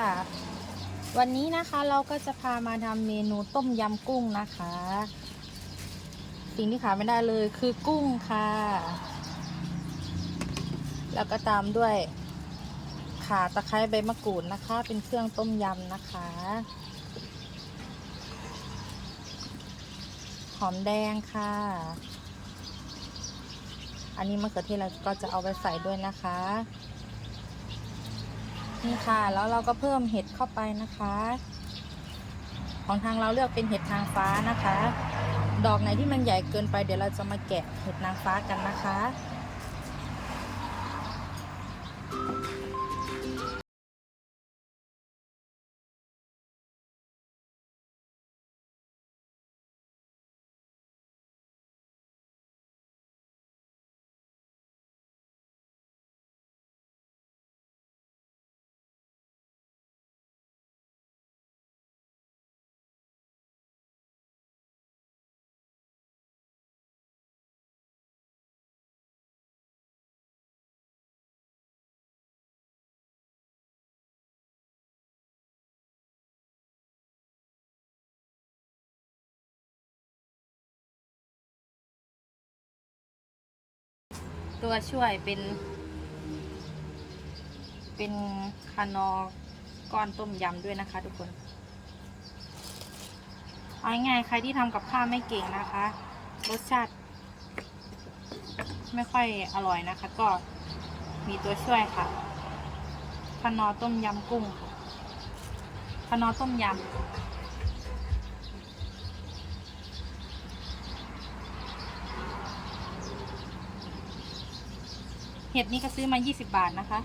ค่ะวันนี้นะคะเราก็จะพามาทำเมนูต้มยำกุ้งนะคะ สิ่งที่ขาดไม่ได้เลยคือกุ้งค่ะ แล้วก็ตามด้วยข่าตะไคร้ใบมะกรูดนะคะ เป็นเครื่องต้มยำนะคะ หอมแดงค่ะ อันนี้มะเขือเทศเราก็จะเอาไปใส่ด้วยนะคะ นี่ค่ะ แล้วเราก็เพิ่มเห็ดเข้าไปนะคะ ของทางเราเลือกเป็นเห็ดนางฟ้านะคะ ดอกไหนที่มันใหญ่เกินไปเดี๋ยวเราจะมาแกะเห็ดนางฟ้ากันนะคะ ตัวช่วยเป็น เป็นคานอก้อนต้มยำด้วยนะคะ ทุกคนเอาง่ายๆใครที่ทำกับข้าวไม่เก่งนะคะ รสชาติ ไม่ค่อยอร่อยนะคะ ก็มีตัวช่วยค่ะคานอต้มยำกุ้งค่ะคานอต้มยำ เห็ดนี่ก็ซื้อมา 20 บาทนะคะ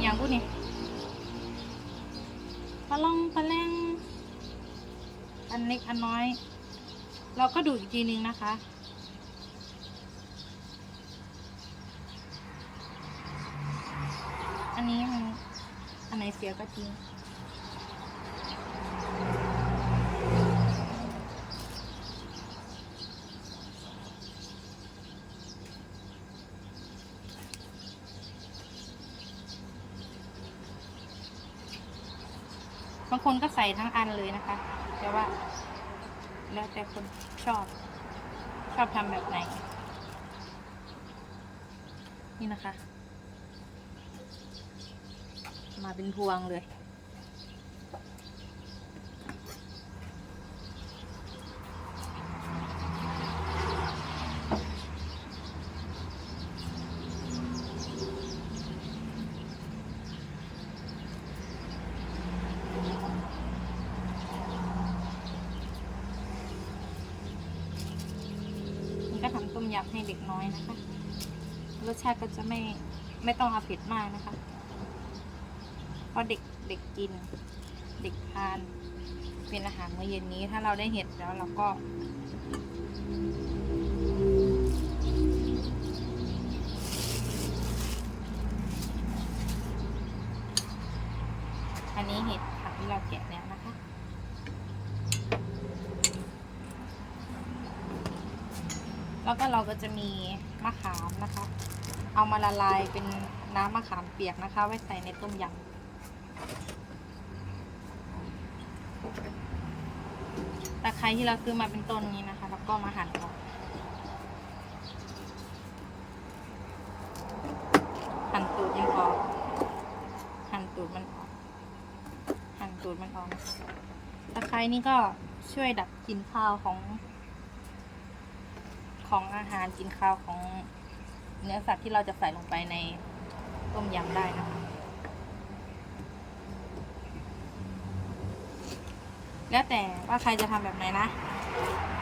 อย่างพูดนี่ปลาล่องปลาแรงอันเล็กอันน้อย เราก็ดูอีกทีนึงนะคะ อันนี้มันอันไหนเสียก็ทิ้ง บางคนก็ใส่ทั้งอันเลยนะคะ แต่ว่า แล้วแต่คนชอบ ชอบทำแบบไหน นี่นะคะ มาเป็นพวงเลย ยำให้เด็กน้อยนะคะ รสชาติก็จะไม่ไม่ต้องเอาเผ็ดมากนะคะ เพราะเด็กเด็กกิน เด็กทาน เป็นอาหารมื้อเย็นนี้ ถ้าเราได้เห็ดแล้วเราก็ เราก็จะมีมะขามนะคะ เอามาละลายเป็นน้ำมะขามเปียกนะคะ ไว้ใส่ในต้มยำตะไคร้ที่เราซื้อมาเป็นต้นนี้นะคะ แล้วก็มาหั่นออกหั่นตูดมันออกหั่นตูดมันออกหั่นตูดมันออกตะไคร้นี่ก็ช่วยดับกลิ่นข้าวของ ของอาหารกินข้าวของเนื้อสัตว์ที่เราจะใส่ลงไปในต้มยำได้นะคะ แล้วแต่ว่าใครจะทำแบบไหนนะ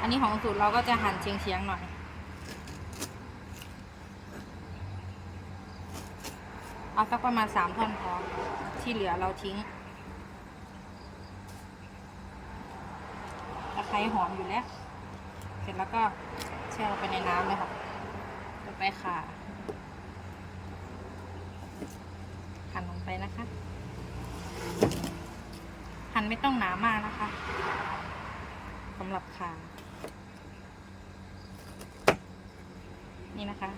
อันนี้ของสูตรเราก็จะหั่นเฉียงๆหน่อยเอาสักประมาณสามท่อนพอที่เหลือเราทิ้งตะไคร้หอมอยู่แล้ว เสร็จแล้วก็ แช่ลงไปในน้ำเลยค่ะลงไปค่ะหั่นลงไปนะคะ หั่นไม่ต้องหนามากนะคะสำหรับขานี่นะคะ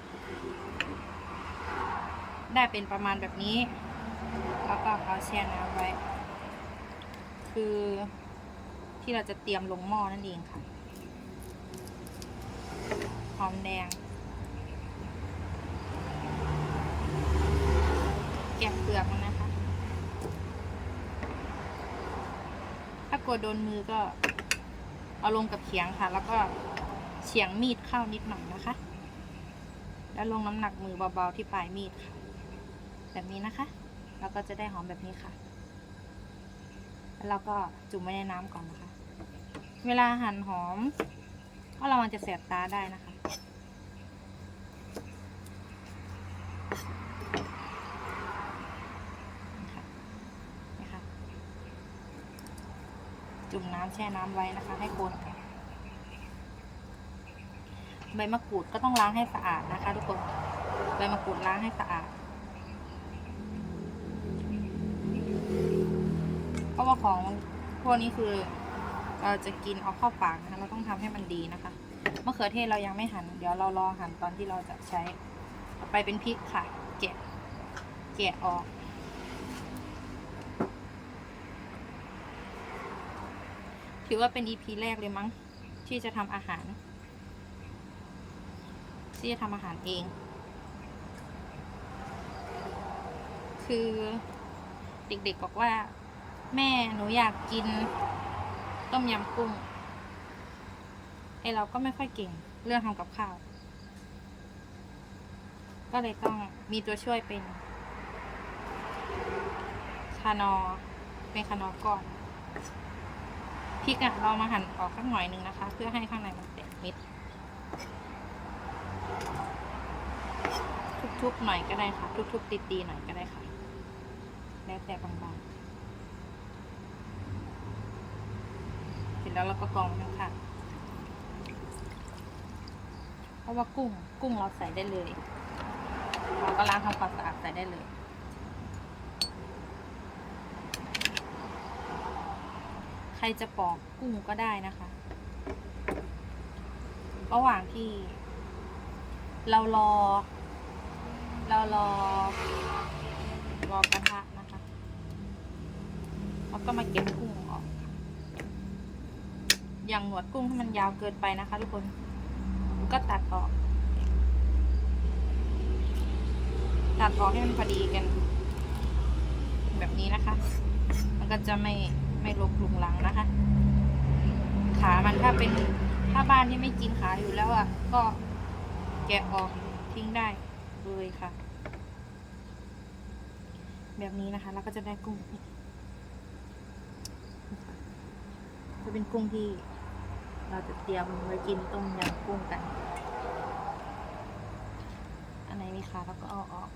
ได้เป็นประมาณแบบนี้ แล้วก็เอาแช่น้ำไว้ คือที่เราจะเตรียมลงหม้อนั่นเองค่ะ หอมแดง แกะเปลือกมันนะคะ ถ้ากลัวโดนมือก็ เอาลงกับเขียงค่ะ แล้วก็เฉียงมีดเข้านิดหน่อยนะคะ แล้วลงน้ำหนักมือเบาๆที่ปลายมีดค่ะ แบบนี้นะคะ แล้วก็จะได้หอมแบบนี้ค่ะ แล้วเราก็จุ่มไว้ในน้ำก่อนนะคะ เวลาหั่นหอมก็ระวังจะแสบตาได้นะคะ นะคะจุ่มน้ำแช่น้ำไว้นะคะ ให้คนค่ะใบมะกรูดก็ต้องล้างให้สะอาดนะคะ ทุกคนใบมะกรูดล้างให้สะอาดเพราะว่าของพวกนี้คือเราจะกินเอาเข้าปากนะคะ เราต้องทำให้มันดีนะคะมะเขือเทศเรายังไม่หั่นเดี๋ยวเรารอหั่นตอนที่เราจะใช้ ต่อไปเป็นพริกค่ะ แกะ แกะออก ถือว่าเป็น EP แรกเลยมั้ง ที่จะทำอาหาร ที่จะทำอาหารเอง คือเด็กๆบอกว่า แม่หนูอยากกิน ต้มยำกุ้งไอเราก็ไม่ค่อยเก่ง เรื่องทำกับข้าว ก็เลยต้องมีตัวช่วยเป็นคานอเป็นคานอก่อนพริกอะเรามาหั่นออกสักหน่อยหนึ่งนะคะ เพื่อให้ข้างในมันแตกเม็ดทุบๆหน่อยก็ได้ค่ะ ทุบๆตีๆหน่อยก็ได้ค่ะ แล้วแต่บางๆเสร็จแล้วเราก็กรองไว้ข้างๆเพราะว่ากุ้งกุ้งเราใส่ได้เลย เราก็ล้างทำความสะอาดใส่ได้เลยใครจะปอกกุ้งก็ได้นะคะ ระหว่างที่ เรารอ เรารอ รอกระทะนะคะแล้วก็มาเก็บกุ้งออก อย่างหนวดกุ้งถ้ามันยาวเกินไปนะคะทุกคน ก็ตัดออก ตัดออกให้มันพอดีกัน แบบนี้นะคะ มันก็จะไม่ไม่ลบลุงหลังนะคะ ขามันถ้าเป็นถ้าบ้านที่ไม่กินขาอยู่แล้วอะ ก็แกะออกทิ้งได้เลยค่ะ แบบนี้นะคะ แล้วก็จะได้กุ้งจะเป็นกุ้งที่เราจะเตรียมไว้กินต้มยำกุ้งกันี้ค่ะ แล้วก็เอาออก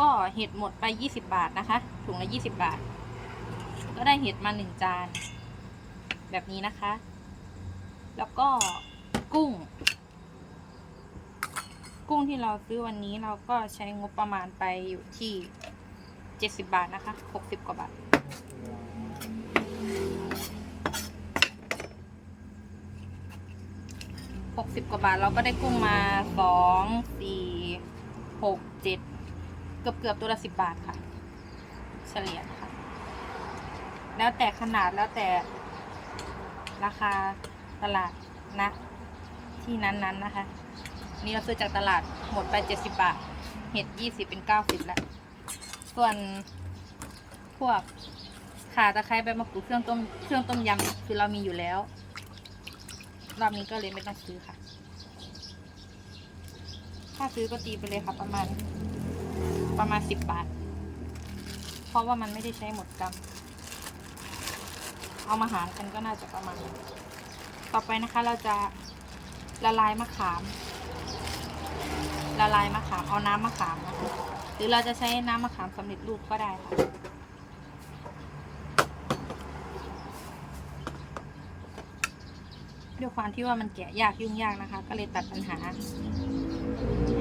ก็เห็ดหมดไปยี่สิบาทนะคะ ถุงละยี่สิบาท ก็ได้เห็ดมาหนึ่งจาน แบบนี้นะคะ แล้วก็กุ้ง กุ้งที่เราซื้อวันนี้เราก็ใช้งบประมาณไปอยู่ที่เจ็ดสิบาทนะคะหกสิบกว่าบาทหกสิบกว่าบาทเราก็ได้กุ้งมาสองสี่ห เกือบเกือบตัวละสิบบาทค่ะ เฉลี่ยนะคะแล้วแต่ขนาดแล้วแต่ราคาตลาดนะที่นั้นๆนะคะ นี่เราซื้อจากตลาดหมดไปเจ็ดสิบบาท เห็ดยี่สิบเป็นเก้าสิบแล้วส่วนพวกข่าตะไคร้ใบมะกรูดเครื่องต้มเครื่องต้มยำคือเรามีอยู่แล้ว รอบนี้ก็เลยไม่ต้องซื้อค่ะ ถ้าซื้อก็ตีไปเลยค่ะประมาณ ประมาณสิบบาท เพราะว่ามันไม่ได้ใช้หมดกำเอามาหารกันก็น่าจะประมาณ ต่อไปนะคะเราจะละลายมะขาม ละลายมะขาม เอาน้ำมะขามนะคะหรือเราจะใช้น้ำมะขามสำเร็จรูปก็ได้ค่ะด้วยความที่ว่ามันแกะยากยุ่งยากนะคะ ก็เลยตัดปัญหา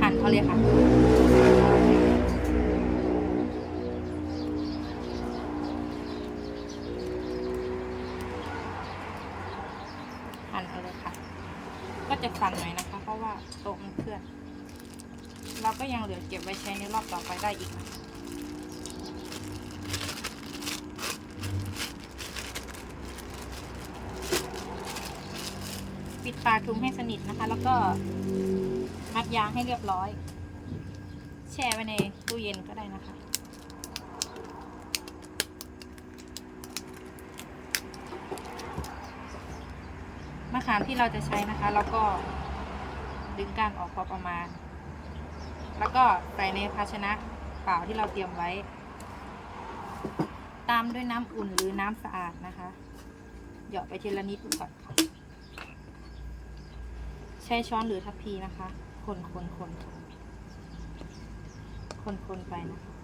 หั่นเขาเลยค่ะ เราก็ยังเหลือเก็บไว้ใช้ในรอบต่อไปได้อีกนะปิดปากถุงให้สนิทนะคะ แล้วก็มัดยางให้เรียบร้อย แช่ไว้ในตู้เย็นก็ได้นะคะมะขามที่เราจะใช้นะคะ แล้วก็ดึงก้านออกพอประมาณ แล้วก็ใส่ในภาชนะเปล่าที่เราเตรียมไว้ ตามด้วยน้ำอุ่นหรือน้ำสะอาดนะคะเหยาะไปทีละนิดก่อนค่ะใช้ช้อนหรือทัพพีนะคะ คนคนคนคนคนไปนะคะ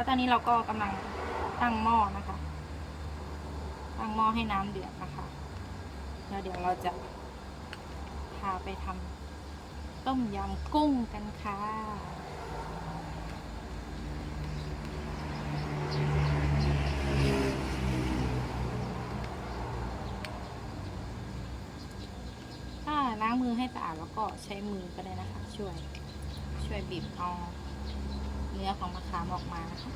แล้วตอนนี้เราก็กำลังตั้งหม้อนะคะ ตั้งหม้อให้น้ำเดือดนะคะ แล้วเดี๋ยวเราจะพาไปทำต้มยำกุ้งกันค่ะถ้าล้างมือให้สะอาดแล้วก็ใช้มือก็ได้นะคะ ช่วย ช่วยบีบเอา นื้อของมะขามออกมานะคะ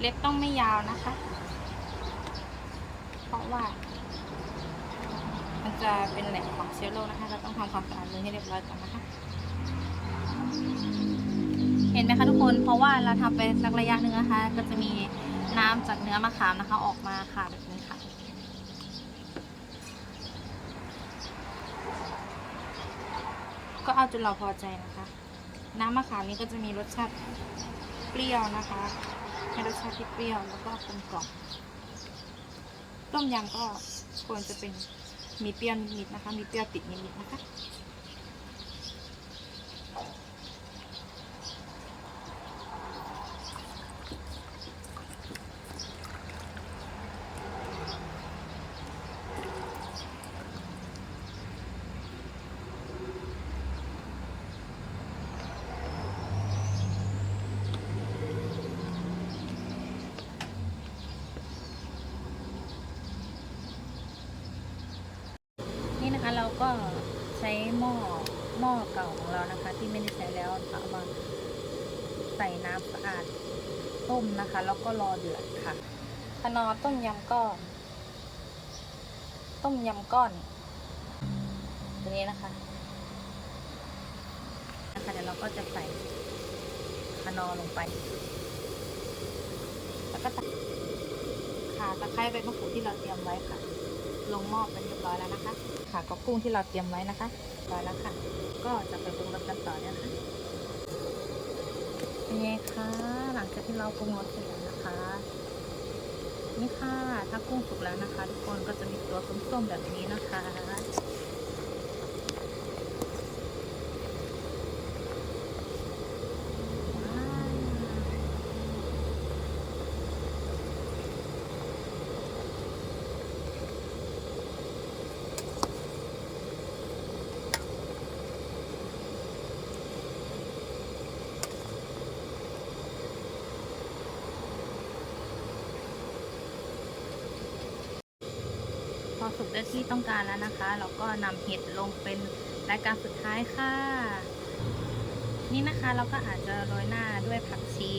เล็บต้องไม่ยาวนะคะ เพราะว่า มันจะเป็นแหล่งของเชื้อโรคนะคะ เราต้องทำความสะอาดมือให้เรียบร้อยก่อนนะคะ เห็นไหมคะทุกคน เพราะว่าเราทำไปสักระยะหนึ่งนะคะ ก็จะมีน้ำจากเนื้อมะขามนะคะ ออกมาค่ะแบบนี้ค่ะ ก็เอาจนเราพอใจนะคะ น้ำมะขามนี้ก็จะมีรสชาติเปรี้ยวนะคะให้รสชาติที่เปรี้ยวแล้วก็กลมกล่อมต้มยำก็ควรจะเป็นมีเปรี้ยวนิดๆนะคะ มีเปรี้ยวติดนิดๆนะคะ นี่นะคะเราก็ใช้หม้อหม้อ เก่าของเรานะคะ ที่ไม่ได้ใช้แล้วเอามาใส่น้ำสะอาดต้มนะคะ แล้วก็รอเดือดค่ะขนอต้มยำก้อน ต้มยำก้อน ตัวนี้นะคะนะคะเดี๋ยวเราก็จะใส่ขนอลงไป แล้วก็ตักาตะไคร้ใบมะกรูดที่เราเตรียมไว้ค่ะ ลงหม้อเป็นเรียบร้อยแล้วนะคะ ค่ะก็กุ้งที่เราเตรียมไว้นะคะ ร้อยแล้วค่ะ ก็จะไปปรุงรสกันต่อเนี่ยนะคะเป็นไงคะหลังจากที่เราปรุงรสเสร็จแล้วนะคะ นี่ค่ะถ้ากุ้งสุกแล้วนะคะ ทุกคนก็จะมีตัวส้มๆแบบนี้นะคะ สุกได้ที่ต้องการแล้วนะคะ เราก็นำเห็ดลงเป็นรายการสุดท้ายค่ะ นี่นะคะเราก็อาจจะโรยหน้าด้วยผักชี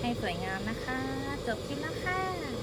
ให้สวยงามนะคะ จบคลิปแล้วค่ะ